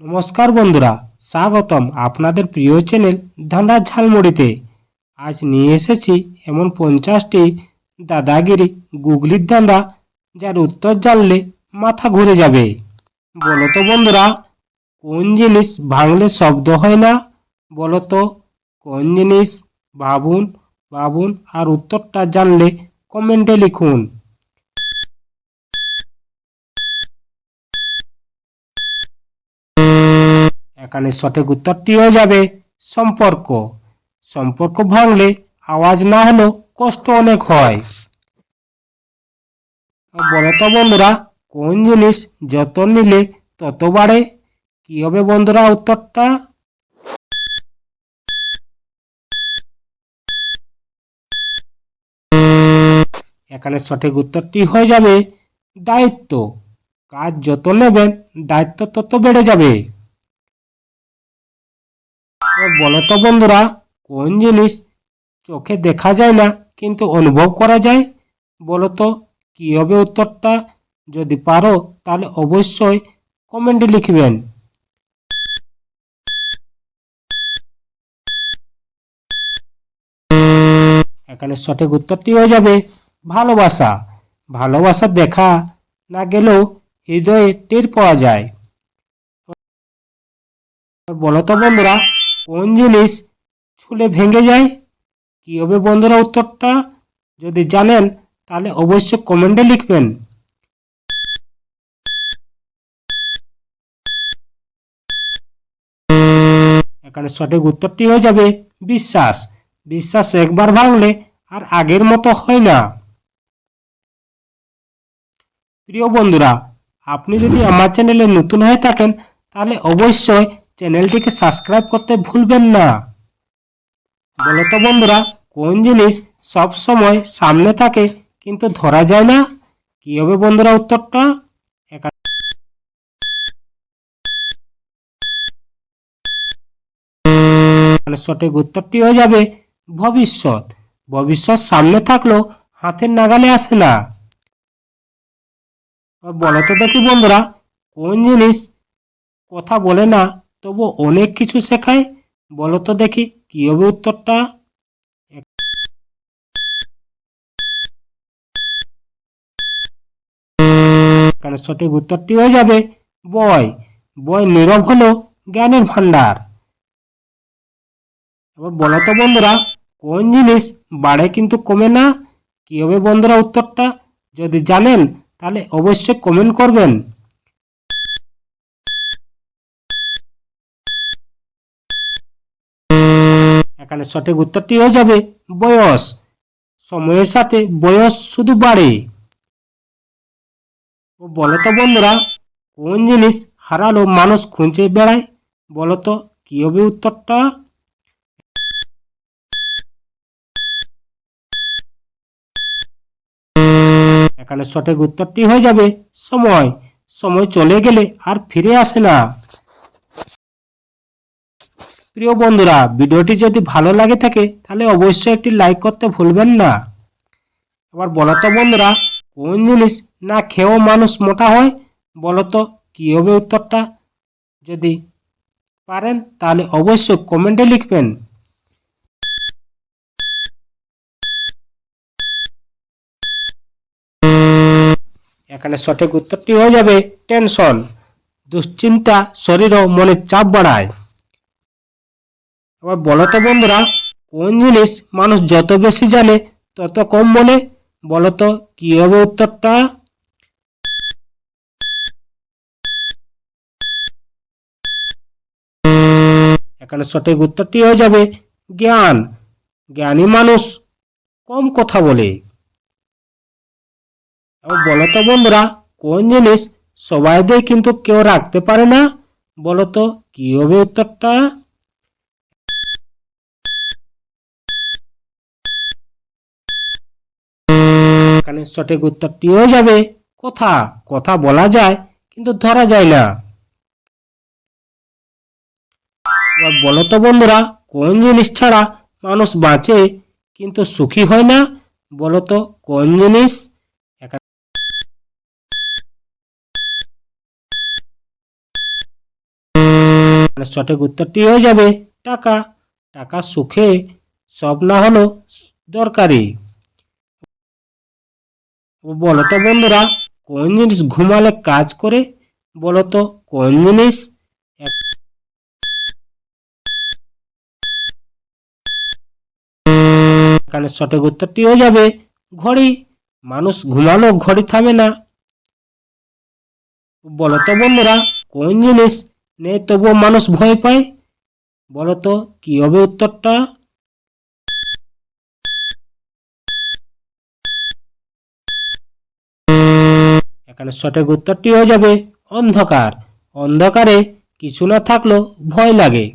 নমস্কার বন্ধুরা, স্বাগতম আপনাদের প্রিয় চ্যানেল ধাঁধার ঝালমুড়িতে। আজ নিয়ে এসেছি এমন পঞ্চাশটি দাদাগিরি গুগলির ধাঁধা, যার উত্তর জানলে মাথা ঘুরে যাবে। বলো তো বন্ধুরা, কোন জিনিস ভাঙলে শব্দ হয় না? বলো তো, কোন জিনিস ভাবুন ভাবুন আর উত্তরটা জানলে কমেন্টে লিখুন। এখানে সঠিক উত্তরটি হয়ে যাবে সম্পর্ক। সম্পর্ক ভাঙলে আওয়াজ না হলেও কষ্ট অনেক হয়। বলো তো বন্ধুরা, কোন জিনিস যত নিলে তত বাড়ে? কি হবে বন্ধুরা উত্তরটা? এখানে সঠিক উত্তরটি হয়ে যাবে দায়িত্ব। কাজ যত নেবেন, দায়িত্ব তত বেড়ে যাবে। তো বলো তো বন্ধুরা, কোন জিনিস চোখে দেখা যায় না, কিন্তু অনুভব করা যায়? বলো তো, কী হবে উত্তরটা? যদি পারো, তাহলে অবশ্যই কমেন্টে লিখবেন। এখানে সঠিক উত্তরটি হয়ে যাবে, ভালোবাসা। ভালোবাসা দেখা না গেলেও হৃদয়ে টের পাওয়া যায়। বলো তো বন্ধুরা কোন জিনিস ছুলে ভেঙে যায়? কি হবে বন্ধুরা উত্তরটা? যদি জানেন, তাহলে অবশ্যই কমেন্টে লিখবেন। এখানে সঠিক উত্তরটি হয়ে যাবে, বিশ্বাস। বিশ্বাস একবার ভাঙলে আর আগের মতো হয় না। প্রিয় বন্ধুরা, আপনি যদি আমার চ্যানেলে নতুন হয়ে থাকেন, তাহলে অবশ্যই চ্যানেলটিকে সাবস্ক্রাইব করতে ভুলবেন না। বলো তো বন্ধুরা, কোন জিনিস সব সময় সামনে থাকে কিন্তু ধরা যায় না? কি হবে বন্ধুরা উত্তরটা? এখানে সঠিক উত্তরটি হয়ে যাবে, ভবিষ্যৎ। ভবিষ্যৎ সামনে থাকলেও হাতের নাগালে আসে না। বলো তো দেখি বন্ধুরা, কোন জিনিস কথা বলে না তবু অনেক কিছু শেখায়। বলো তো দেখি, কি হবে উত্তরটা? এখানে সঠিক উত্তরটি হয়ে যাবে, বয়। বয় নীরব হলো, জ্ঞানের ভান্ডার এবার বলো তো বন্ধুরা, কোন জিনিস বাড়ে কিন্তু কমে না? কি হবে বন্ধুরা উত্তরটা? যদি জানেন, তাহলে অবশ্যই কমেন্ট করবেন। এখানে সঠিক উত্তরটি হয়ে যাবে বয়স। সময়ের সাথে বয়স শুধু বাড়ে। ও বলতো বন্ধুরা, কোন জিনিস হারালো মানুষ খুঁজে বেড়ায়? বলতো কি হবে উত্তরটা? এখানে সঠিক উত্তরটি হয়ে যাবে সময়। সময় চলে গেলে আর ফিরে আসে না। প্রিয় বন্ধুরা, ভিডিওটি যদি ভালো লাগে থাকে, তাহলে অবশ্যই একটি লাইক করতে ভুলবেন না। এবার বলো তো বন্ধুরা, কোন জিনিস না খেয়েও মানুষ মোটা হয়? বলো তো কী হবে উত্তরটা? যদি পারেন, তাহলে অবশ্যই কমেন্টে লিখবেন। এখানে সঠিক উত্তরটি হয়ে যাবে টেনশন দুশ্চিন্তা শরীর ও মনের চাপ বাড়ায়। এবার বলো তো বন্ধুরা, কোন জিনিস মানুষ যত বেশি জানে তত কম বলে? বলো তো, কি হবে উত্তরটা? এখানে সঠিক উত্তরটি হয়ে যাবে, জ্ঞান। জ্ঞানী মানুষ কম কথা বলে। বলো তো বন্ধুরা, কোন জিনিস সবাই দিয়ে কিন্তু কেউ রাখতে পারে না? বলো তো, কি হবে উত্তরটা? এখানে সঠিক উত্তরটি হয়ে যাবে। কথা কথা বলা যায়, কিন্তু ধরা যায় না। এবার বলো তো বন্ধুরা, কোন জিনিস ছাড়া মানুষ বাঁচে, কিন্তু সুখী হয় না? বলো তো, কোন জিনিস? সঠিক উত্তরটি হয়ে যাবে, টাকা। টাকা সুখে, সব না হলো দরকারি। বলো তো বন্ধুরা, কোন জিনিস ঘুমালে কাজ করে? বলো তো, কোন জিনিস? এখানে সঠিক উত্তরটি হয়ে যাবে, ঘড়ি। মানুষ ঘুমানো ঘড়ি থামে না। বলো তো বন্ধুরা, কোন জিনিস নেই তবুও মানুষ ভয় পায়? বলো তো, কি হবে উত্তরটা? এখানে সঠিক উত্তরটি হয়ে যাবে অন্ধকার। অন্ধকারে কিছু না থাকলেও ভয় লাগে।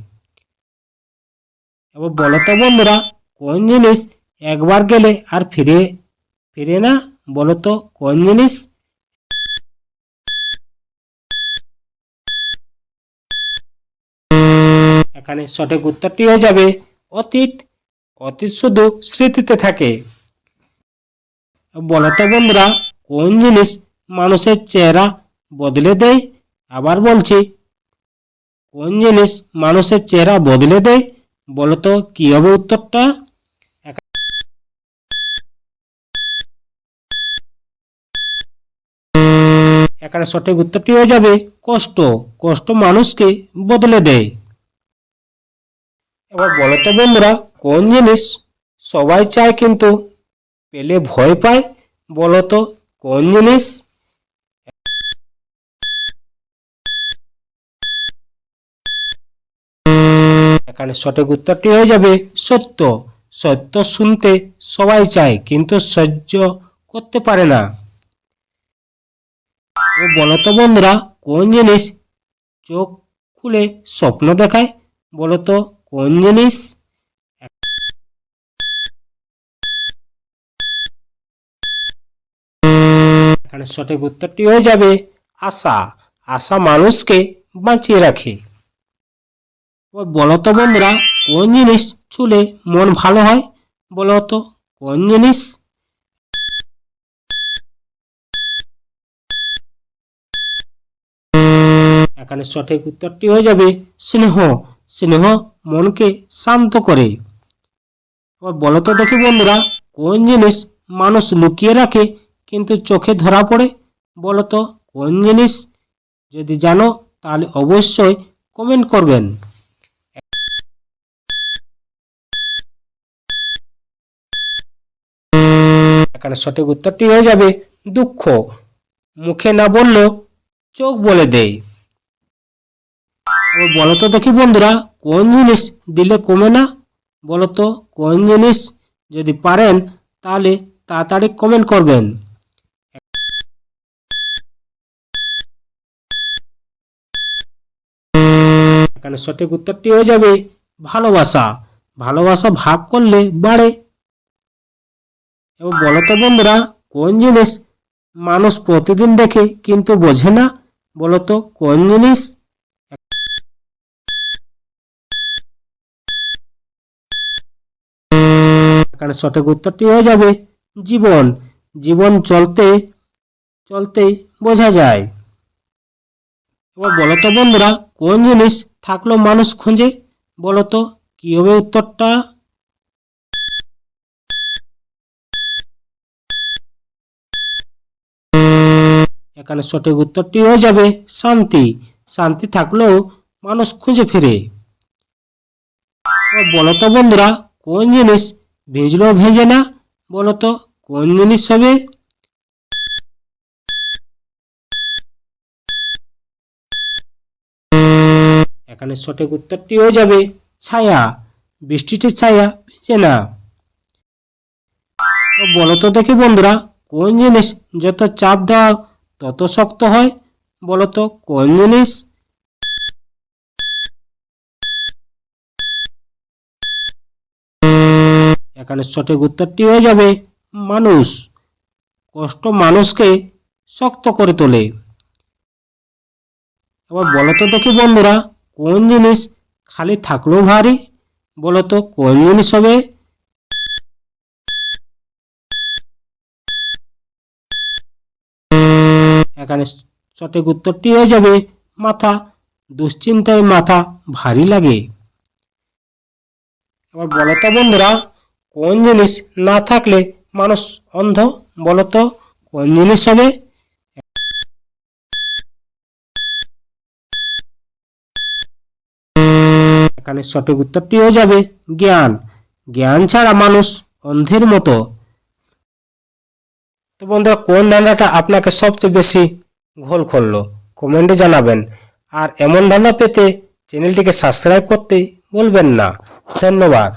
এবার বলো তো বন্ধুরা, কোন জিনিস একবার গেলে আর ফিরে ফিরে না? বলো তো কোন জিনিস? এখানে সঠিক উত্তরটি হয়ে যাবে অতীত। অতীত শুধু স্মৃতিতে থাকে। বলো তো বন্ধুরা, কোন জিনিস মানুষের চেহারা বদলে দেয়, আবার বলছি, কোন জিনিস মানুষের চেহারা বদলে দেয়? বলো তো কি হবে উত্তরটা? এখানে সঠিক উত্তরটি হয়ে যাবে, কষ্ট। কষ্ট মানুষকে বদলে দেয়। এবার বলো তো বন্ধুরা, কোন জিনিস সবাই চায় কিন্তু পেলে ভয় পায়? বলো তো কোন জিনিস এখানে সঠিক উত্তরটি হয়ে যাবে সত্য। সত্য শুনতে সবাই চায়, কিন্তু সহ্য করতে পারে না। ও বলো তো বন্ধুরা, কোন জিনিস চোখ খুলে স্বপ্ন দেখায়? বলো তো কোন জিনিস? এখানে সঠিক উত্তরটি হয়ে যাবে আশা। আশা মানুষকে বাঁচিয়ে রাখে। ও বলো তো বন্ধুরা, কোন জিনিস ছুলে মন ভালো হয়? বলো তো, কোন জিনিস? এখানে সঠিক উত্তরটি হয়ে যাবে, স্নেহ। স্নেহ মনকে শান্ত করে। এবার বলো তো দেখি বন্ধুরা, কোন জিনিস মানুষ লুকিয়ে রাখে কিন্তু চোখে ধরা পড়ে? বলো তো, কোন জিনিস? যদি জানো তাহলে অবশ্যই কমেন্ট করবেন। এখানে সঠিক উত্তরটি হয়ে যাবে দুঃখ। মুখে না বললেও চোখ বলে দেয়। বলো তো দেখি বন্ধুরা, কোন জিনিস দিলে কমে না? বলো তো কোন জিনিস যদি পারেন তাহলে তাড়াতাড়ি কমেন্ট করবেন। এখানে সঠিক উত্তরটি হয়ে যাবে ভালোবাসা। ভালোবাসা ভাগ করলে বাড়ে এবার বলো তো বন্ধুরা, কোন জিনিস মানুষ প্রতিদিন দেখে কিন্তু বোঝে না? বলো তো, কোন জিনিস? এখানে সঠিক উত্তরটি হয়ে যাবে, জীবন। জীবন চলতে, চলতেই বোঝা যায়। এবার বলো তো বন্ধুরা, কোন জিনিস থাকল মানুষ খুঁজে? বলো তো কি হবে উত্তরটা এখানে সঠিক উত্তরটি হয়ে যাবে শান্তি। শান্তি থাকলেও মানুষ খুঁজে ফিরে। এবার বলো তো বন্ধুরা, কোন জিনিস ভেজলেও ভেজে না? বলো তো, কোন জিনিস হবে? এখানে সঠিক উত্তরটি হয়ে যাবে ছায়া। বৃষ্টিটির ছায়া ভেজে না। ও বলো তো দেখি বন্ধুরা, কোন জিনিস যত চাপ দেওয়া তত শক্ত হয় বলো তো কোন জিনিস এখানে সঠিক উত্তরটি হয়ে যাবে, মানুষ। কষ্ট মানুষকে শক্ত করে তোলে। এবার বলো তো দেখি বন্ধুরা, কোন জিনিস খালি থাকলেও ভারী? বলো তো কোন জিনিস হবে। এখানে সঠিক উত্তরটি হয়ে যাবে মাথা। দুশ্চিন্তায় মাথা ভারী লাগে। এবার বলো তো বন্ধুরা, কোন জিনিস না থাকলে মানুষ অন্ধ? বলো তো, কোন জিনিস হবে? এখানে সঠিক উত্তরটি হয়ে যাবে জ্ঞান। জ্ঞান ছাড়া মানুষ অন্ধের মতো। তো বন্ধুরা, কোন ধান্দাটা আপনাকে সবচেয়ে বেশি ঘোল করল? কমেন্টে জানাবেন। আর এমন ধান্দা পেতে চ্যানেলটিকে সাবস্ক্রাইব করতে বলবেন না। ধন্যবাদ।